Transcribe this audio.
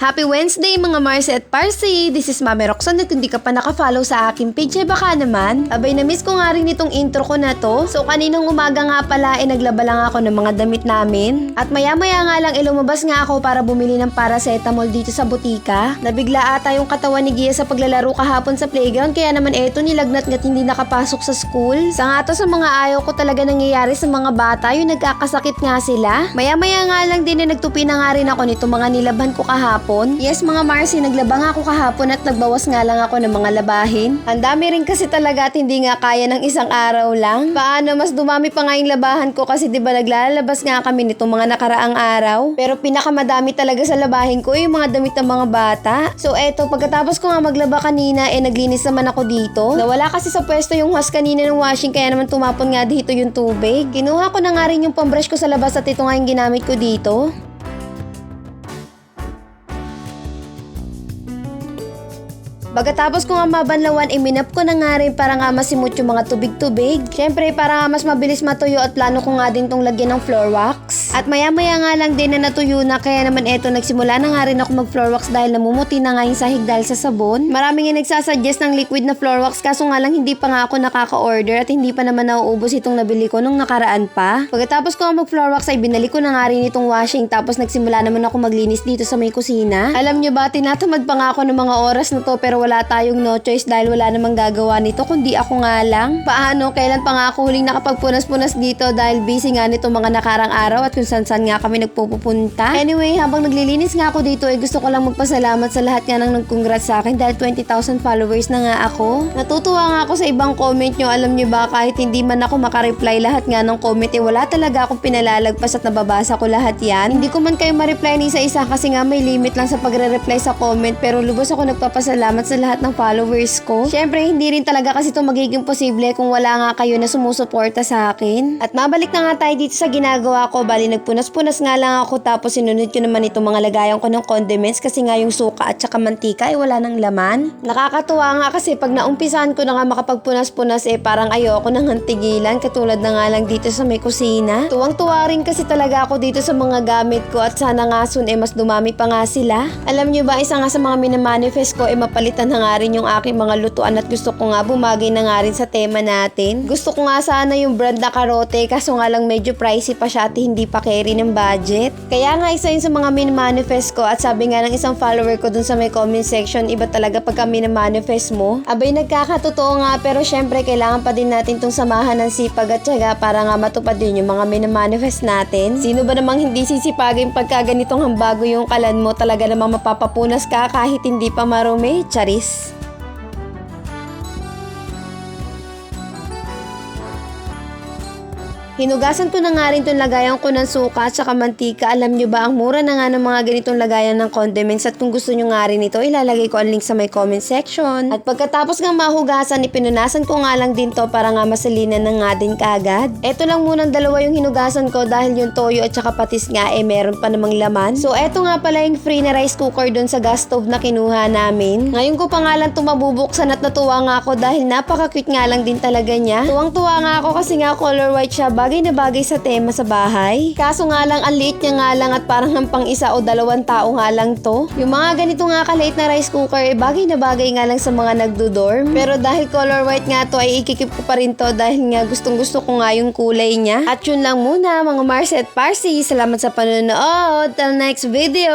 Happy Wednesday mga Mars at Parsi! This is Mami Roxanne at hindi ka pa nakafollow sa aking page ay baka naman. Abay na-miss ko nga rin itong intro ko na to. So kaninang umaga nga pala ay naglaba lang ako ng mga damit namin. At maya maya nga lang ay lumabas nga ako para bumili ng paracetamol dito sa butika. Nabigla ata yung katawan ni Gia sa paglalaro kahapon sa playground kaya naman eto nilagnat ngat hindi nakapasok sa school. Sa nga to sa mga ayaw ko talaga nangyayari sa mga bata yung nagkakasakit nga sila. Maya maya nga lang din na nagtupi na nga rin ako nito mga nilabhan ko kahapon. Yes mga Marcy, naglaba nga ako kahapon at nagbawas nga lang ako ng mga labahin. Ang dami rin kasi talaga at hindi nga kaya ng isang araw lang. Paano mas dumami pa nga yung labahan ko kasi 'di ba naglalabas nga kami nito mga nakaraang araw. Pero pinakamadami talaga sa labahin ko yung mga damit ng mga bata. So eto, pagkatapos ko nga maglaba kanina, eh naglinis naman ako dito. Nawala kasi sa pwesto yung hose kanina ng washing kaya naman tumapon nga dito yung tubig. Kinuha ko na nga rin yung pambrush ko sa labas at ito nga yung ginamit ko dito. Pagkatapos ko nga mabanlawan, iminap ko na nga rin para nga masimot yung mga tubig-tubig. Siyempre, para nga mas mabilis matuyo at plano ko nga din tong lagyan ng floor wax. At maya-maya nga lang din na natuyo na, kaya naman eto, nagsimula na nga rin ako mag floor wax dahil namumuti na nga yung sahig dahil sa sabon. Maraming nga nagsasuggest ng liquid na floor wax, kaso nga lang hindi pa nga ako nakaka-order at hindi pa naman nauubos itong nabili ko nung nakaraan pa. Pagkatapos ko mag floor wax ay binalik ko na nga rin itong washing tapos nagsimula naman ako maglinis dito sa may kusina. Alam nyo ba, tinatamad pa nga ako ng mga oras na to pero wala tayong no choice dahil wala namang gagawa nito kundi ako nga lang. Paano? Kailan pa nga ako huling nakapagpunas-punas dito dahil busy nga nito mga nakarang araw at kung saan-saan nga kami nagpupunta. Anyway, habang naglilinis nga ako dito ay gusto ko lang magpasalamat sa lahat nga nang nag-congrats sa akin dahil 20,000 followers na nga ako. Natutuwa nga ako sa ibang comment nyo. Alam nyo ba kahit hindi man ako makareply lahat nga ng comment eh wala talaga akong pinalalagpas at nababasa ko lahat yan. Hindi ko man kayo ma-reply ni isa-isa kasi nga may limit lang sa pagre-reply sa comment pero lubos ako nagpapasalamat sa lahat ng followers ko. Syempre, hindi rin talaga kasi ito magiging posible kung wala nga kayo na sumusuporta sa akin. At mabalik na nga tayo dito sa ginagawa ko. Bali, nagpunas-punas nga lang ako tapos sinunod ko naman itong mga lagayan ko ng condiments kasi nga yung suka at saka mantika ay wala ng laman. Nakakatuwa nga kasi pag naumpisahan ko na nga makapagpunas-punas eh parang ayoko nang hantigilan katulad na nga lang dito sa may kusina. Tuwang-tuwa rin kasi talaga ako dito sa mga gamit ko at sana nga soon eh mas dumami pa nga sila. Alam nyo ba, isa nga sa mga minamanifest ko eh mapalitan na nga rin yung aking mga lutuan at gusto ko nga bumagay na nga rin sa tema natin. Gusto ko nga sana yung brand na karote kaso nga lang medyo pricey pa siya at hindi pa carry ng budget. Kaya nga isa yun sa mga min-manifest ko at sabi nga ng isang follower ko dun sa may comment section, iba talaga pag kami na manifest mo. Abay nagkakatotoo nga pero syempre kailangan pa din natin tong samahan ng sipag at syaga para nga matupad din yung mga min-manifest natin. Sino ba namang hindi sisipagin pagka ganitong hambago yung kalan mo talaga namang mapapapunas ka kahit hindi pa marumi? Charis. Hinugasan ko na nga rin itong lagayan ko ng suka at saka mantika. Alam nyo ba, ang mura na nga ng mga ganitong lagayan ng condiments at kung gusto nyo nga rin ito, ilalagay ko ang link sa may comment section. At pagkatapos nga mahugasan, ipinunasan ko nga lang din to para nga masalinan na nga din kaagad. Ito lang munang dalawa yung hinugasan ko dahil yung toyo at saka patis nga eh meron pa namang laman. So eto nga pala yung free na rice cooker dun sa gas stove na kinuha namin. Ngayon ko pa nga lang tumabubuksan at natuwa nga ako dahil napaka-cute nga lang din talaga niya. Tuwang-tuwa nga ako kasi nga color white siya bagay na bagay sa tema sa bahay. Kaso nga lang, ang liit niya nga lang at parang hampang isa o dalawang tao nga lang to. Yung mga ganito nga kaliit na rice cooker, eh bagay na bagay nga lang sa mga nagdo-dorm. Pero dahil color white nga to, ay ikikip ko pa rin to dahil nga gustong gusto ko nga yung kulay niya. At yun lang muna mga Mars at Parsi. Salamat sa panonood. Till next video!